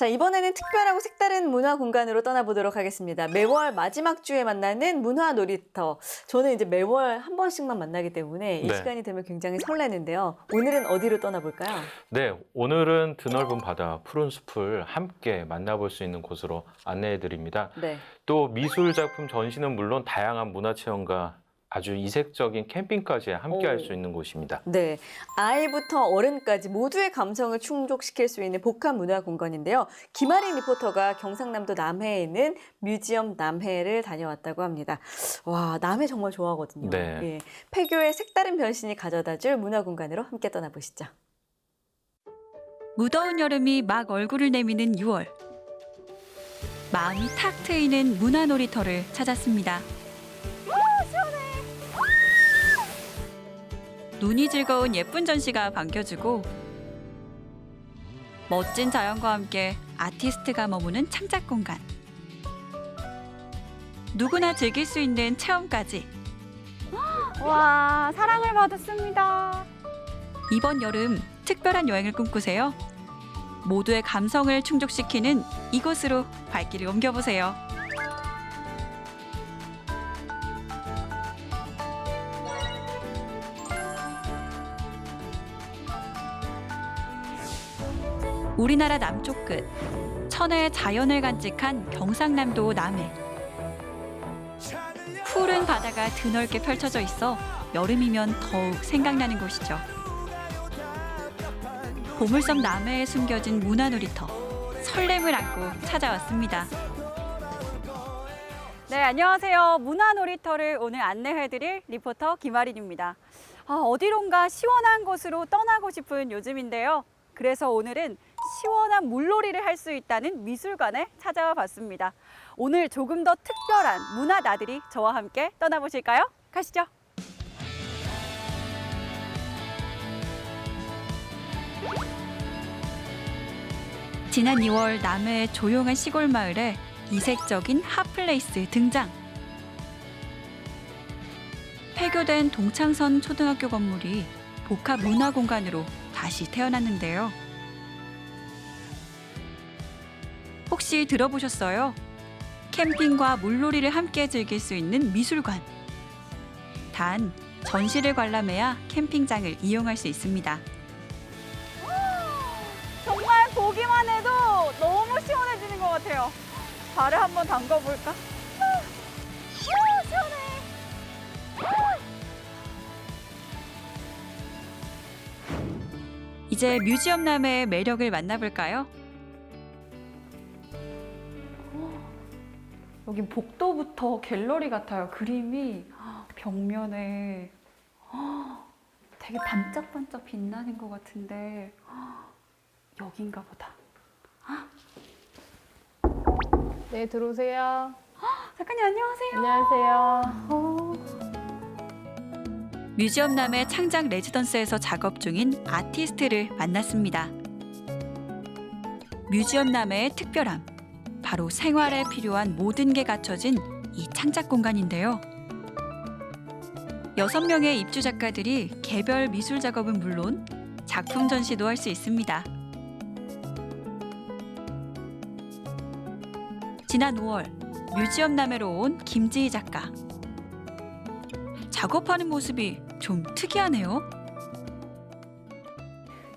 자, 이번에는 특별하고 색다른 문화 공간으로 떠나보도록 하겠습니다. 매월 마지막 주에 만나는 문화 놀이터. 저는 이제 매월 한 번씩만 만나기 때문에 이 네. 시간이 되면 굉장히 설레는데요. 오늘은 어디로 떠나볼까요? 네, 오늘은 드넓은 바다, 푸른 숲을 함께 만나볼 수 있는 곳으로 안내해 드립니다. 네. 또 미술 작품 전시는 물론 다양한 문화 체험과 아주 이색적인 캠핑까지 함께 할 오. 수 있는 곳입니다. 네. 아이부터 어른까지 모두의 감성을 충족시킬 수 있는 복합 문화 공간인데요. 김아린 리포터가 경상남도 남해에 있는 뮤지엄 남해를 다녀왔다고 합니다. 와, 남해 정말 좋아하거든요. 네. 예. 폐교의 색다른 변신이 가져다 줄 문화 공간으로 함께 떠나보시죠. 무더운 여름이 막 얼굴을 내미는 6월. 마음이 탁 트이는 문화 놀이터를 찾았습니다. 눈이 즐거운 예쁜 전시가 반겨주고 멋진 자연과 함께 아티스트가 머무는 창작 공간. 누구나 즐길 수 있는 체험까지 와, 사랑을 받았습니다. 이번 여름 특별한 여행을 꿈꾸세요. 모두의 감성을 충족시키는 이곳으로 발길을 옮겨보세요. 우리나라 남쪽 끝 천혜의 자연을 간직한 경상남도 남해 푸른 바다가 드넓게 펼쳐져 있어 여름이면 더욱 생각나는 곳이죠. 보물섬 남해에 숨겨진 문화놀이터 설렘을 안고 찾아왔습니다. 네, 안녕하세요. 문화놀이터를 오늘 안내해드릴 리포터 김아린입니다. 아, 어디론가 시원한 곳으로 떠나고 싶은 요즘인데요. 그래서 오늘은 시원한 물놀이를 할 수 있다는 미술관에 찾아와 봤습니다. 오늘 조금 더 특별한 문화 나들이 저와 함께 떠나보실까요? 가시죠. 지난 2월 남해의 조용한 시골 마을에 이색적인 핫플레이스 등장. 폐교된 동창선 초등학교 건물이 복합 문화 공간으로 다시 태어났는데요. 혹시 들어보셨어요? 캠핑과 물놀이를 함께 즐길 수 있는 미술관. 단 전시를 관람해야 캠핑장을 이용할 수 있습니다. 정말 보기만 해도 너무 시원해지는 것 같아요. 발을 한번 담궈볼까? 시원해. 이제 뮤지엄 남해의 매력을 만나볼까요? 여기 복도부터 갤러리 같아요. 그림이 벽면에 되게 반짝반짝 빛나는 것 같은데 여긴가 보다. 네, 들어오세요. 작가님 안녕하세요. 안녕하세요. 뮤지엄 남해 창작 레지던스에서 작업 중인 아티스트를 만났습니다. 뮤지엄 남해의 특별함, 바로 생활에 필요한 모든 게 갖춰진 이 창작 공간인데요. 여섯 명의 입주 작가들이 개별 미술 작업은 물론 작품 전시도 할 수 있습니다. 지난 5월 뮤지엄 남해로 온 김지희 작가. 작업하는 모습이 좀 특이하네요.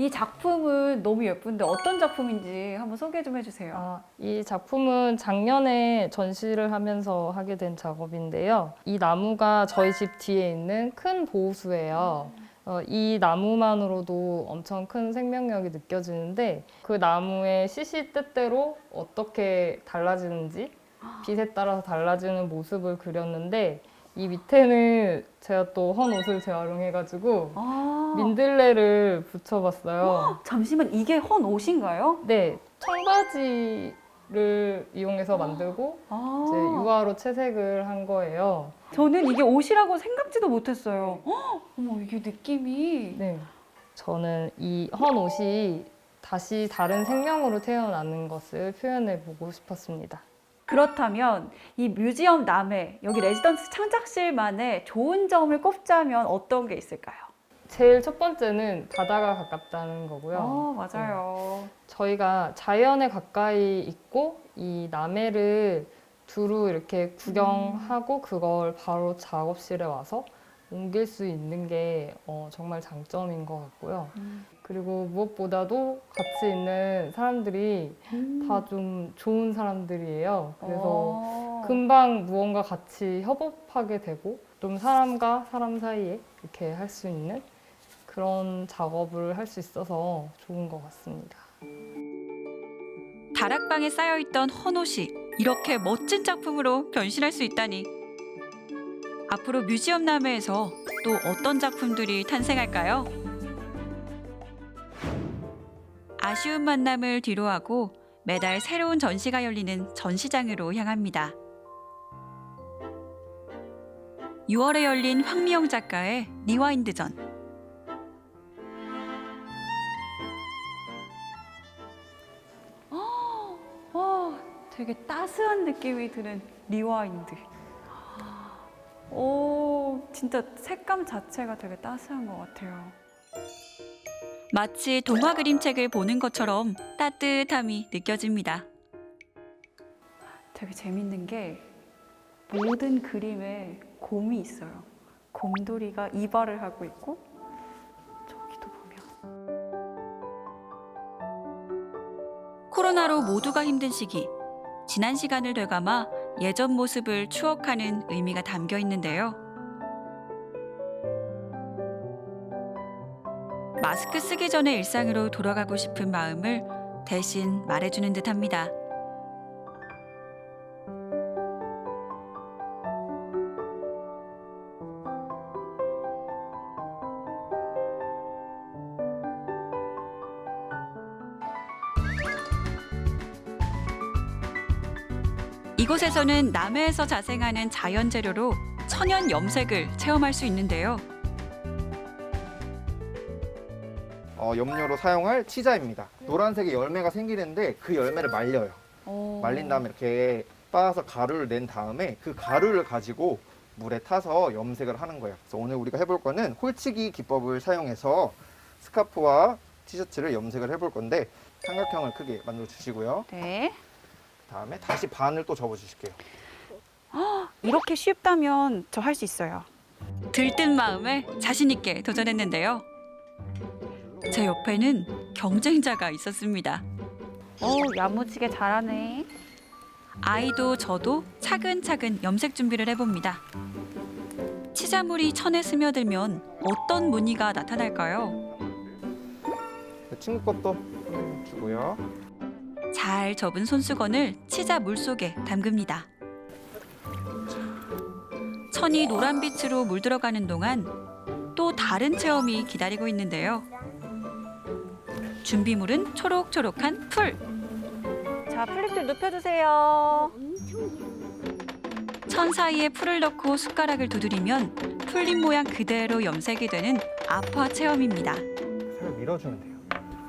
이 작품은 너무 예쁜데 어떤 작품인지 한번 소개 좀 해주세요. 아, 이 작품은 작년에 전시를 하면서 하게 된 작업인데요. 이 나무가 저희 집 뒤에 있는 큰 보호수예요. 어, 이 나무만으로도 엄청 큰 생명력이 느껴지는데 그 나무의 시시때때로 어떻게 달라지는지 빛에 따라서 달라지는 모습을 그렸는데 이 밑에는 제가 또 헌 옷을 재활용해가지고 아, 민들레를 붙여봤어요. 잠시만 이게 헌 옷인가요? 네, 청바지를 이용해서 만들고 아, 이제 유화로 채색을 한 거예요. 저는 이게 옷이라고 생각지도 못했어요. 헉, 어머 이게 느낌이 네, 저는 이 헌 옷이 다시 다른 생명으로 태어나는 것을 표현해 보고 싶었습니다. 그렇다면 이 뮤지엄 남해 여기 레지던스 창작실만의 좋은 점을 꼽자면 어떤 게 있을까요? 제일 첫 번째는 바다가 가깝다는 거고요. 어, 맞아요. 저희가 자연에 가까이 있고 이 남해를 두루 이렇게 구경하고 그걸 바로 작업실에 와서 옮길 수 있는 게 어, 정말 장점인 것 같고요. 음. 그리고 무엇보다도 같이 있는 사람들이 다좀 좋은 사람들이에요. 그래서 어. 금방 무언가 같이 협업하게 되고 좀 사람과 사람 사이에 이렇게 할 수 있는 그런 작업을 할 수 있어서 좋은 것 같습니다. 다락방에 쌓여있던 헌옷이 이렇게 멋진 작품으로 변신할 수 있다니. 앞으로 뮤지엄 남해에서 또 어떤 작품들이 탄생할까요? 아쉬운 만남을 뒤로하고 매달 새로운 전시가 열리는 전시장으로 향합니다. 6월에 열린 황미영 작가의 리와인드전. 와, 되게 따스한 느낌이 드는 리와인드. 오, 진짜 색감 자체가 되게 따스한 것 같아요. 마치 동화 그림책을 보는 것처럼 따뜻함이 느껴집니다. 되게 재밌는 게 모든 그림에 곰이 있어요. 곰돌이가 이발을 하고 있고 저기도 보면 코로나로 모두가 힘든 시기, 지난 시간을 되감아 예전 모습을 추억하는 의미가 담겨 있는데요. 마스크 쓰기 전의 일상으로 돌아가고 싶은 마음을 대신 말해주는 듯 합니다. 이곳에서는 남해에서 자생하는 자연 재료로 천연 염색을 체험할 수 있는데요. 어, 염료로 사용할 치자입니다. 노란색의 열매가 생기는데 그 열매를 말려요. 오. 말린 다음에 이렇게 빻아서 가루를 낸 다음에 그 가루를 가지고 물에 타서 염색을 하는 거예요. 그래서 오늘 우리가 해볼 거는 홀치기 기법을 사용해서 스카프와 티셔츠를 염색을 해볼 건데 삼각형을 크게 만들어 주시고요. 네. 다음에 다시 반을 또 접어 주실게요. 이렇게 쉽다면 저 할 수 있어요. 들뜬 마음에 자신 있게 도전했는데요. 제 옆에는 경쟁자가 있었습니다. 오, 야무지게 잘하네. 아이도 저도 차근차근 염색 준비를 해봅니다. 치자물이 천에 스며들면 어떤 무늬가 나타날까요? 친구 것도 주고요. 잘 접은 손수건을 치자 물 속에 담급니다. 천이 노란 빛으로 물들어가는 동안 또 다른 체험이 기다리고 있는데요. 준비물은 초록초록한 풀. 자, 플립들 눕혀주세요. 천 사이에 풀을 넣고 숟가락을 두드리면 풀잎 모양 그대로 염색이 되는 아파 체험입니다. 살을 밀어주면 돼요.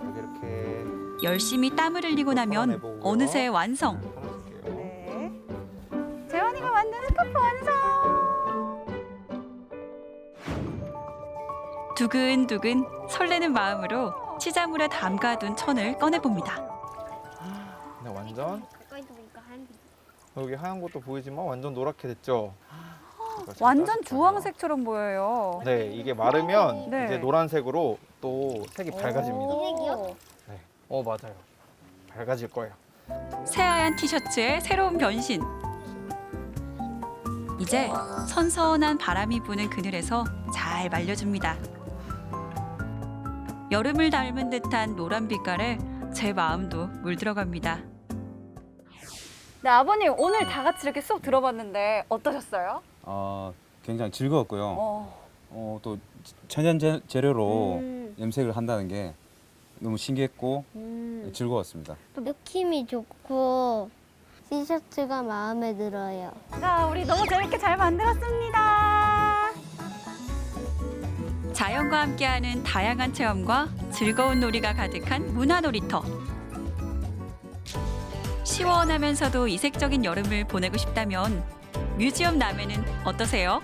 여기 이렇게 열심히 땀을 흘리고 나면 어느새 완성. 달아줄게요. 네. 재환이가 만든 스카프 완성! 두근두근 설레는 마음으로 치자물에 담가둔 천을 꺼내봅니다. 네, 완전 가까이서 보니까 하얀색. 여기 하얀 것도 보이지만 완전 노랗게 됐죠. 이거 완전? 주황색처럼 보여요. 네, 이게 마르면 네. 이제 노란색으로 또 색이 밝아집니다. 오. 네. 어, 맞아요. 밝아질 거예요. 새하얀 티셔츠의 새로운 변신. 이제 선선한 바람이 부는 그늘에서 잘 말려줍니다. 여름을 닮은 듯한 노란 빛깔에 제 마음도 물들어갑니다. 네, 아버님 오늘 다 같이 이렇게 수업 들어봤는데 어떠셨어요? 어, 굉장히 즐거웠고요. 어. 어, 또 천연 재- 재료로 음, 염색을 한다는 게 너무 신기했고 음. 즐거웠습니다. 느낌이 좋고 티셔츠가 마음에 들어요. 자, 우리 너무 재밌게 잘 만들었습니다. 자연과 함께하는 다양한 체험과 즐거운 놀이가 가득한 문화놀이터. 시원하면서도 이색적인 여름을 보내고 싶다면 뮤지엄 남해는 어떠세요?